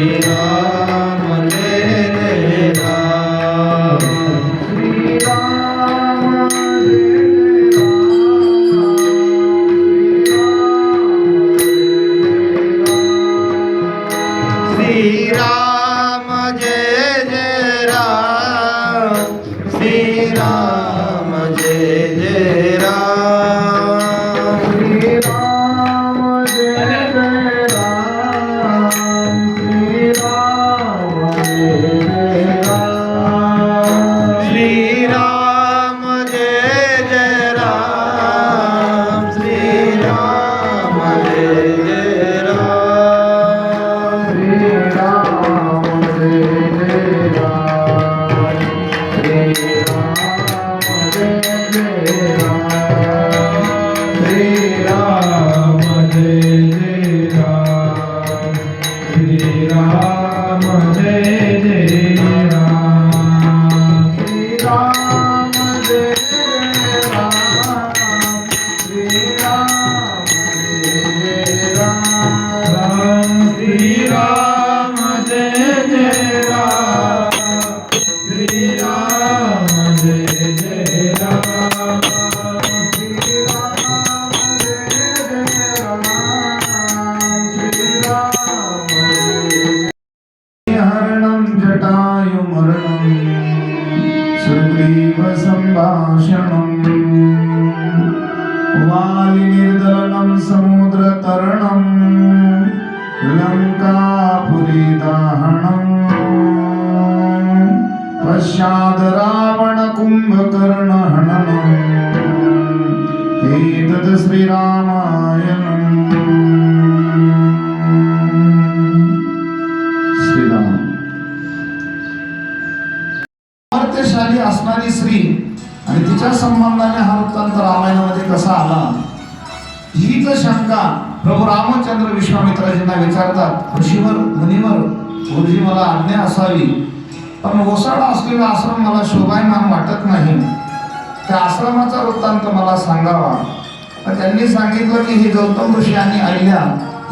Yeah. Ramchandra विश्वामित्राजींना विचारतात ऋषीवर मुनीवर गुरुजी मला आज्ञा असावी पण ओसाडा असलेला आश्रम मला शोभायमान वाटत नाही. त्या आश्रमाचा वृत्तांत मला सांगावा. तर त्यांनी सांगितलं की हे गौतम ऋषी आणि अहिल्या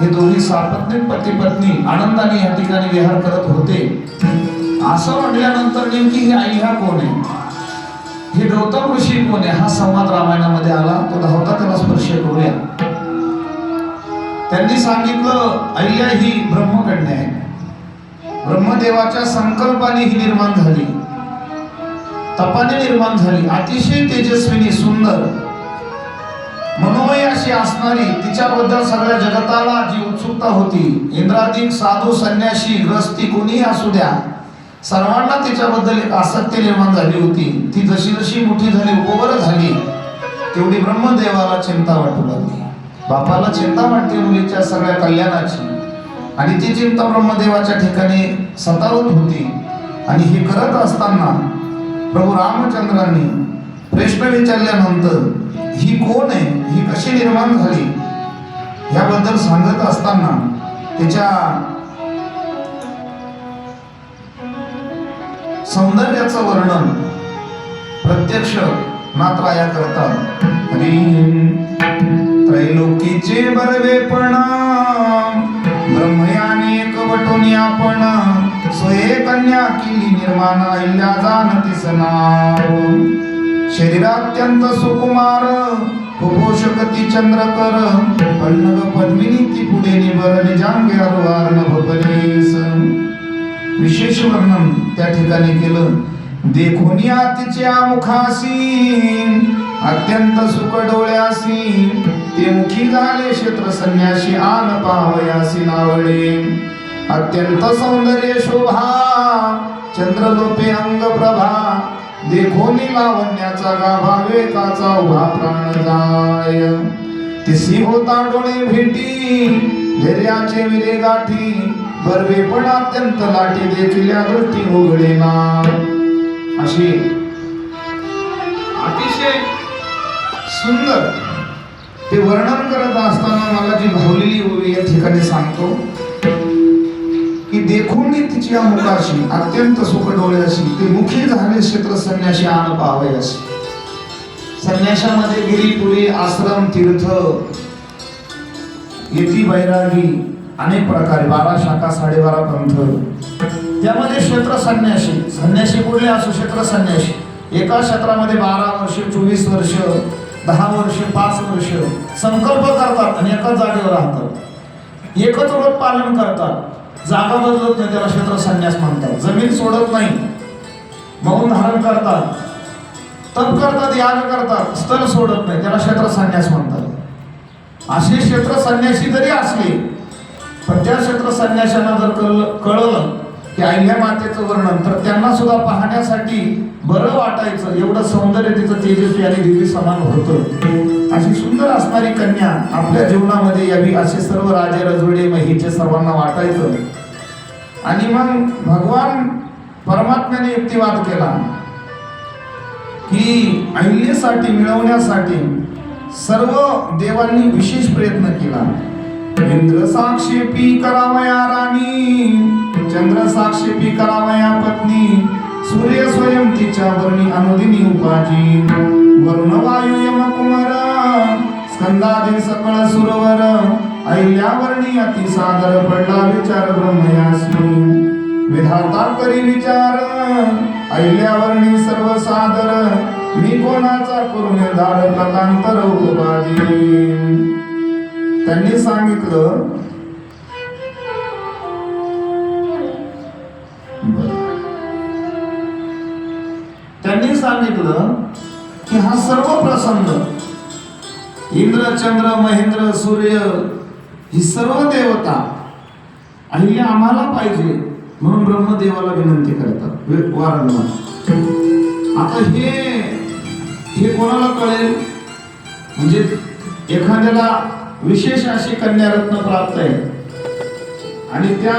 हे दोन्ही सापत्नीक पती पत्नी आनंदाने या ठिकाणी विहार करत होते. असं म्हटल्यानंतर नेमकी ही अहिल्या कोण आहे? हे गौतम ऋषी कोण आहे? हा संवाद रामायणामध्ये आला तो धावता त्यांनी सांगितलं अय्या ही ब्रह्मकन्या आहे ब्रह्मदेवाच्या संकल्पाने ही निर्माण झाली. तपाने निर्माण झाली. अतिशय तेजस्विनी सुंदर मनोमय अशी असणारी तिच्याबद्दल सगळ्या जगताला जी उत्सुकता होती. इंद्रादिक साधू संन्यासी ग्रस्ती कोणीही असू द्या. सर्वांना तिच्याबद्दल एक आसक्ती निर्माण झाली होती. ती जशी जशी मोठी झाली उपवर झाली तेवढी ब्रह्मदेवाला चिंता वाटू लागली. बापाला चिंता वाटते मुलीच्या सगळ्या कल्याणाची. आणि ती चिंता ब्रह्मदेवाच्या ठिकाणी सतावत होती. आणि हे करत असताना प्रभू रामचंद्रांनी प्रश्न विचारल्यानंतर ही कोण आहे? ही कशी निर्माण झाली? याबद्दल सांगत असताना त्याच्या सौंदर्याचं वर्णन प्रत्यक्ष नात्राया करतात. आणि त्रैलोकीचे बरवेपणा ब्रह्मयाने कवटून आपण स्वये कन्या केली निर्माण अहिल्या जाणतीस नाव. शरीरात्यंत सुकुमार कुपोषक ती चंद्रकर पन्नग पद्मिनी ती पुढे निबर निजांगे अरुवार नभपरीस विशेष वर्णन त्या ठिकाणी केलं. देखोनिया तिच्या मुखासी अत्यंत सुख डोळ्यासी ते मुखी झाले क्षेत्र संन्याशी आन पावयासी नावडे. अत्यंत सौंदर्य शोभा चंद्रलोपे अंग प्रभा देखोनी लावण्याचा गाभा वेकाचा उभा प्राण जाय. तिसी होता डोळे भेटी धैर्याचे विरे गाठी बरवे पण अत्यंत लाटी देखील दृष्टी उघडे ना अशी सुंदर. ते वर्णन करत असताना मला जी भावलेली ओवी या ठिकाणी सांगतो की देखून मी तिच्या मुखाशी अत्यंत सुख डोळ्याशी ते मुखी झाले क्षेत्र संन्याशी आण पावयाशी संन्याशामध्ये गिरीपुरी आश्रम तीर्थ येती बैरागी अनेक प्रकारे बारा शाखा साडेबारा पंथ. त्यामध्ये क्षेत्र संन्याशी संन्याशी कुठले असो क्षेत्र संन्याशी. एका क्षेत्रामध्ये बारा वर्ष चोवीस वर्ष दहा वर्ष पाच वर्ष संकल्प करतात आणि एकाच जागेवर राहतात. एकच व्रत पालन करतात. जागा बदलत नाही त्याला क्षेत्र संन्यास म्हणतात. जमीन सोडत नाही. मौन धारण करतात. तप करतात याग करतात. स्थल सोडत नाही त्याला क्षेत्र संन्यास म्हणतात. असे क्षेत्र संन्यासी जरी असले पण त्या क्षेत्र संन्याशांना जर कळलं कळलं की अहिल्या मातेचं वर्णन. तर त्यांना सुद्धा पाहण्यासाठी बरं वाटायचं. एवढं सौंदर्य तिचं तेजस्वी आणि दिव्य समान होतं. अशी सुंदर असणारी कन्या आपल्या जीवनामध्ये यावी असे सर्व राजे रजवडे महिचे सर्वांना वाटायचं. आणि मग भगवान परमात्म्याने युक्तिवाद केला. की अहिल्यासाठी मिळवण्यासाठी सर्व देवांनी विशेष प्रयत्न केला. इंद्र साक्षेपी करावया राणी. चंद्र साक्षी पी करावया पत्नी. सूर्य स्वयं तिच्या वर्णी अनुदिनी उपाजी. वरुण वायू यम कुमार. स्कंदादी सकळ सुरवर. अहिल्या वर्णी अति सादर पडला विचार ब्रह्मयास्मी. विधाता करी विचार. अहिल्या वर्णी सर्व सादर. मी कोणाचा करून निर्धार प्रकांतर उपाजी त्यांनी सांगितलं सांगितलं की हा सर्व प्रसंग इंद्र चंद्र महेंद्र सूर्य ही सर्व देवता आणि हे आम्हाला पाहिजे म्हणून ब्रह्मदेवाला विनंती करतात. वारंवार. आता हे हे कोणाला कळेल? म्हणजे एखाद्याला विशेष अशी कन्यारत्न प्राप्त आहे. आणि त्या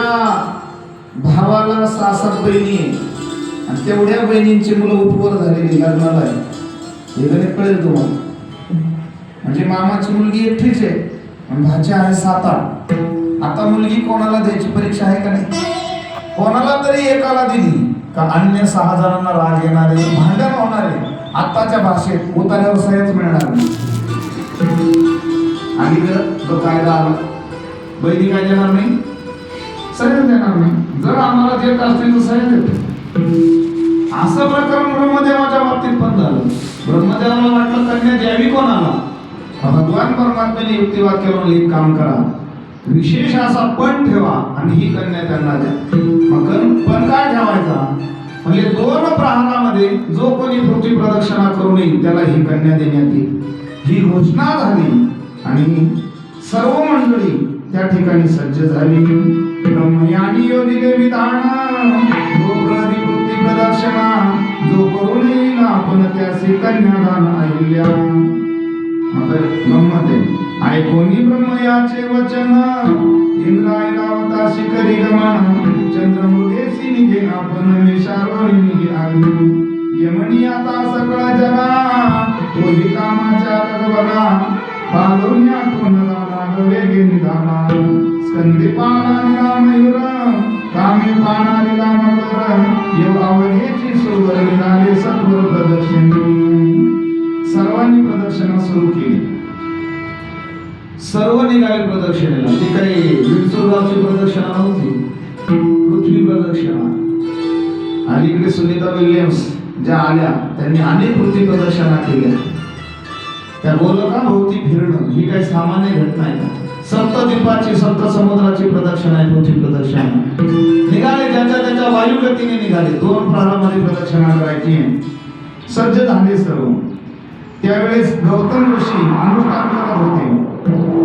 भावाला सासर बहिणी आणि तेवढ्या बहिणींची मुलं उपवर झालेली लग्नाला आहे. हे गणित कळेल तुम्हाला. म्हणजे मामाची मुलगी एकटीच आहे आणि भाच्या आहे सात आठ. आता मुलगी कोणाला द्यायची परीक्षा आहे का नाही? कोणाला तरी एकाला दिली. का अन्य सहा जणांना राग येणारे भांडण होणारे आत्ताच्या भाषेत उतार्यावर सह्यच मिळणार नाही. अलीकडं तो कायदा आला बहिणी काय देणार नाही? सह्य देणार नाही. जर आम्हाला देत असतील तर सह्य देतो असं प्रकरण ब्रह्मदेवाच्या बाबतीत पण झालं. ब्रह्मदेवाला वाटलं कन्या द्यावी कोणाला? भगवान परमात्म्याने युक्तिवाद केला म्हणून एक काम करा. विशेष असा पण ठेवा आणि ही कन्या त्यांना द्या. मग पण काय ठेवायचा? म्हणजे दोन प्रहारामध्ये जो कोणी पृथ्वी प्रदक्षिणा करू नये त्याला ही कन्या देण्यात येईल. ही घोषणा झाली आणि सर्व मंडळी त्या ठिकाणी सज्ज झाली. ब्रह्मयानी योजिले विधान दर्शना जो करून नये आपण त्याचे कन्यादान अहिल्या आता गंमत आहे. ऐकोनी वचन? इंद्रायला होता शिखरी गमन. चंद्रमृगेशी निघे आपण विशारोणी निघे आली. यमनी आता सगळा जगा. तोही कामाच्या बघा पालोन्यातून झाला ग वेगे निघाला स्कंदी पाना निला मयूर. कामे पाना सत्वर सर्वांनी प्रदक्षिणा सुरू केली. सर्व निघाले प्रदक्षिणेला ती काही विंचूरगावची प्रदक्षिणा नव्हती. पृथ्वी प्रदक्षिणा आणि इकडे सुनीता विल्यम्स ज्या आल्या त्यांनी अनेक पृथ्वी प्रदक्षिणा केल्या. त्या गोलका भोवती फिरणं ही काही सामान्य घटना आहे. का सप्तद्वीपाची सप्त समुद्राची प्रदक्षिणा आहे पृथ्वी प्रदक्षिणा. निघाले ज्याच्या त्याच्या वायुगतीने निघाले दोन प्रारामध्ये प्रदक्षिणा करायची आहे. सज्ज झाले सर्व. त्यावेळेस गौतम ऋषी अनुष्ठान करत होते.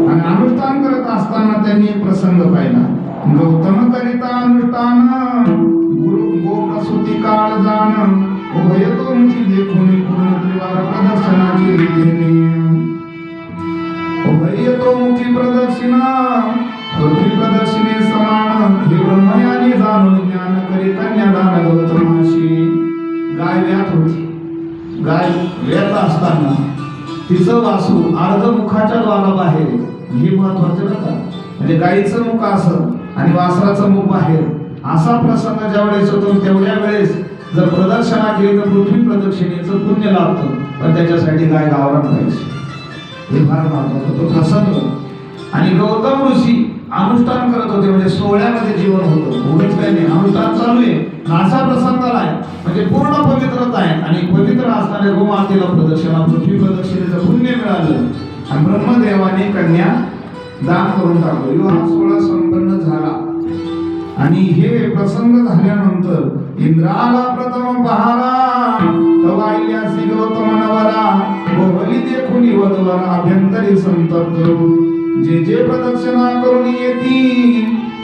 आणि अनुष्ठान करत असताना त्यांनी एक प्रसंग पाहिला. गौतम करिता अनुष्ठान गुरु गोप्रसूती काळ जाण. उभय तुमची देखून पूर्ण त्रिवार प्रदर्शनाची तो मुखी प्रदक्षिणा पृथ्वी प्रदक्षिणे समान हे ब्रह्मयाने जाणून ज्ञान करी कन्यादान गौतमाशी. गाय व्यात होती. गाय वेळात असताना तिचं वासू अर्ध मुखाच्या द्वाराबाहेर ही हे महत्वाचं बरं का म्हणजे गायीचं मुख असं आणि वासराचं मुख बाहेर असा प्रसंग ज्या वेळेस होतो तेवढ्या वेळेस जर प्रदक्षिणा केली तर पृथ्वी प्रदक्षिणेचं पुण्य लाभतं पण त्याच्यासाठी गाय गावरान पाहिजे हे फार महत्वाचं तो प्रसंग आणि गौतम ऋषी अनुष्ठान करत होते. म्हणजे सोहळ्यामध्ये जीवन होतं. उगाच काही नाही. अनुष्ठान चालू आहे. नासा प्रसंग आहे. म्हणजे पूर्ण पवित्रता आहे. आणि पवित्र असणाऱ्या गोमातेला प्रदक्षिणा पृथ्वी प्रदक्षिणेचं पुण्य मिळालं. आणि ब्रह्मदेवाने कन्या दान करून टाकलं. विवाह सोहळा संपन्न झाला. आणि हे प्रसंग झाल्यानंतर इंद्राला प्रथम पहारा. तवा इल्यासी गौतम नवरा. गोवली देखून वधवरा अभ्यंतरी संतप्त जे जे प्रदक्षिणा करून येती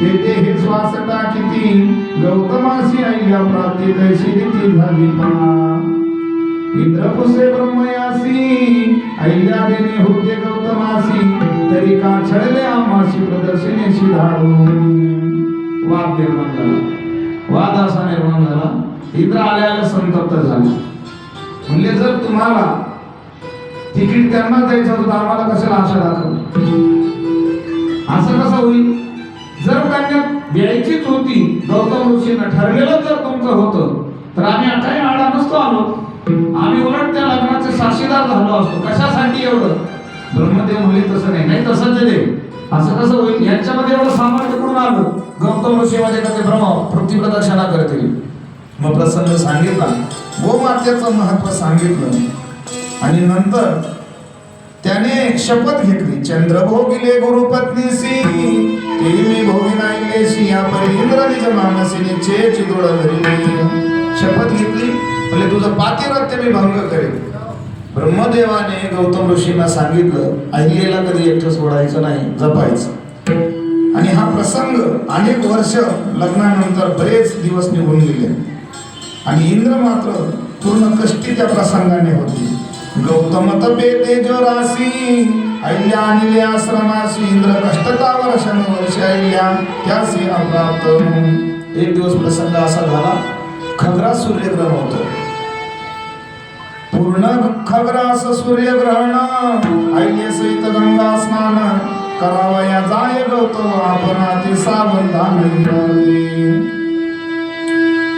ते ते हे श्वास टाकिती गौतमासी आईला प्राप्ती दैशी रीती झाली पा. इंद्रपुसे ब्रह्मयासी आईला देणे होते गौतमासी तरी का छळले आम्हाशी प्रदर्शनेशी धाडून. वाद निर्माण झाला वाद असा निर्माण झाला इंद्र आल्याला संतप्त झाला. म्हणजे जर तुम्हाला तिकीट त्यांना द्यायचं होतं आम्हाला कशाला आशा दाखव असं कसं होईल? जर त्यांना द्यायचीच होती गौतम ऋषीनं ठरलेलं जर तुमचं होतं तर आम्ही काही आडा नसतो आलो. आम्ही उलट त्या लग्नाचे साक्षीदार झालो असतो. कशासाठी एवढं? ब्रह्मदेव म्हणले तसं नाही नाही तसंच देव. ते असं कसं होईल? यांच्यामध्ये एवढं सामर्थ्य कुठून आलो? गौतम ऋषीमध्ये का ते ब्रह्म पृथ्वी प्रदर्शना करतील? मग प्रसंग सांगितला. गोमातेचं महत्त्व सांगितलं. आणि नंतर त्याने शपथ घेतली. चंद्र भोगिले गुरुपत्नीसी तेरी भोगी नाईलेशी या परी मानसीने चे चिदोड शपथ घेतली. म्हणजे तुझं पातिव्रत्य मी भंग करेल ब्रह्मदेवाने गौतम ऋषींना सांगितलं अहिलेला कधी एकटं सोडायचं नाही जपायचं. आणि हा प्रसंग अनेक वर्ष लग्नानंतर बरेच दिवस निघून गेले. आणि इंद्र मात्र पूर्ण कष्टी त्या प्रसंगाने होती. गौतम तपे तेजोराशी अहिल्या अनिले आश्रमाशी इंद्र कष्टतावर शन वर्ष अहिल्या त्यासी अप्राप्त एक दिवस प्रसंग असा झाला खगरा सूर्यग्रहण होतं. पूर्ण खगरास सूर्यग्रहण अहिल्या सहित गंगा स्नान करावया जाय गौतम आपण ते सावधान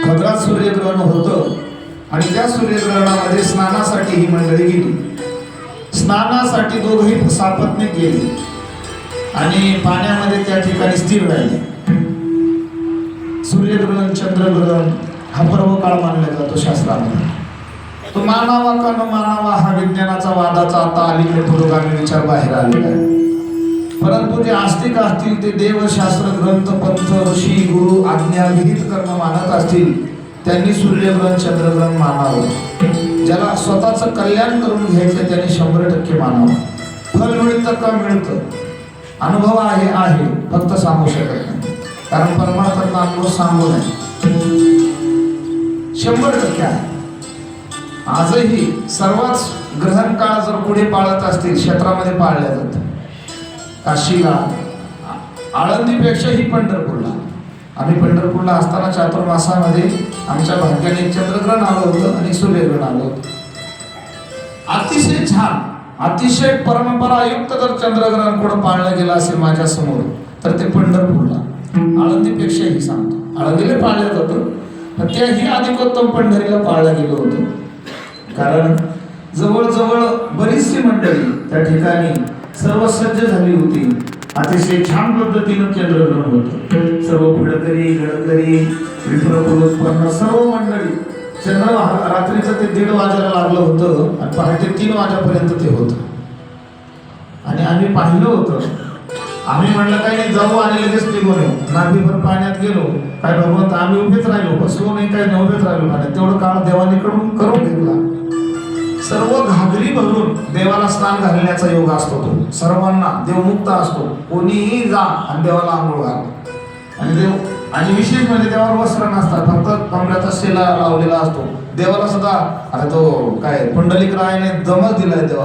खगरा सूर्यग्रहण होतं आणि त्या सूर्यग्रहणामध्ये स्नानासाठी ही मंडळी गेली. स्नानासाठी दोघही सापत्ने गेले. आणि पाण्यामध्ये त्या ठिकाणी स्थिर राहिले. सूर्यग्रहण चंद्रग्रहण हा पर्व काळ मानला जातो शास्त्रामध्ये. तो मानावा का न मानावा हा विज्ञानाचा वादाचा आता अलीकडे पुरोगामी विचार बाहेर आलेला आहे. परंतु जे आस्तिक असतील ते देवशास्त्र ग्रंथ पंथ ऋषी गुरु आज्ञा विहित कर्म मानत असतील त्यांनी सूर्यग्रहण चंद्रग्रहण मानावं. ज्याला स्वतःचं कल्याण करून घ्यायचं त्यांनी शंभर टक्के मानावं. फल मिळतं का मिळतं? अनुभव आहे आहे. फक्त सांगू शकत नाही. कारण परमार्थातला अनुभव सांगू नये. शंभर टक्के आहे. आजही सर्वच ग्रहण काळ जर पुढे पाळत असतील क्षेत्रामध्ये पाळल्या जातात. काशीला आळंदीपेक्षाही पंढरपूरला. आम्ही पंढरपूरला असताना चातुर्मासामध्ये आमच्या भाग्याने चंद्रग्रहण आलं होतं आणि सूर्यग्रहण आलं होतं. अतिशय छान अतिशय परंपरायुक्त जर चंद्रग्रहण कुठं पाळलं गेलं असेल माझ्यासमोर तर ते पंढरपूरला. आळंदीपेक्षाही सांगतो आळंदीला पाळलं जातं पण त्याही अधिकोत्तम पंढरीला पाळलं गेलं होतं. कारण जवळजवळ बरीचशी मंडळी त्या ठिकाणी सर्व सज्ज झाली होती. अतिशय छान पद्धतीनं चंद्रग्रहण होतं. सर्व फडकरी गडकरी विप्रकुलोत्पन्न सर्व मंडळी. चंद्र रात्रीचं ते दीड वाजायला लागलं होतं आणि पहाटे तीन वाजेपर्यंत ते होतं. आणि आम्ही पाहिलं होतं. आम्ही म्हणलं काही नाही जाऊ आणि लगेच निघून येऊ. नाभीभर पाण्यात गेलो. काय भगवंत आम्ही उभेच राहिलो बसलो नाही काय नाही उभेच राहिलो पाण्यात. तेवढं काळ देवाने कडून करून घेतला. सर्व घागरी भरून देवाला स्नान घालण्याचा योग असतो तो. सर्वांना देवमुक्त असतो. कोणीही जा आणि देवाला आंघोळ घाल. आणि देव आणि विशेष म्हणजे देवावर वस्त्र नसतात. फक्त कमऱ्याचा शेला लावलेला असतो. देवाला सुद्धा अरे तो काय पुंडलिक रायाने दमच दिलाय देवा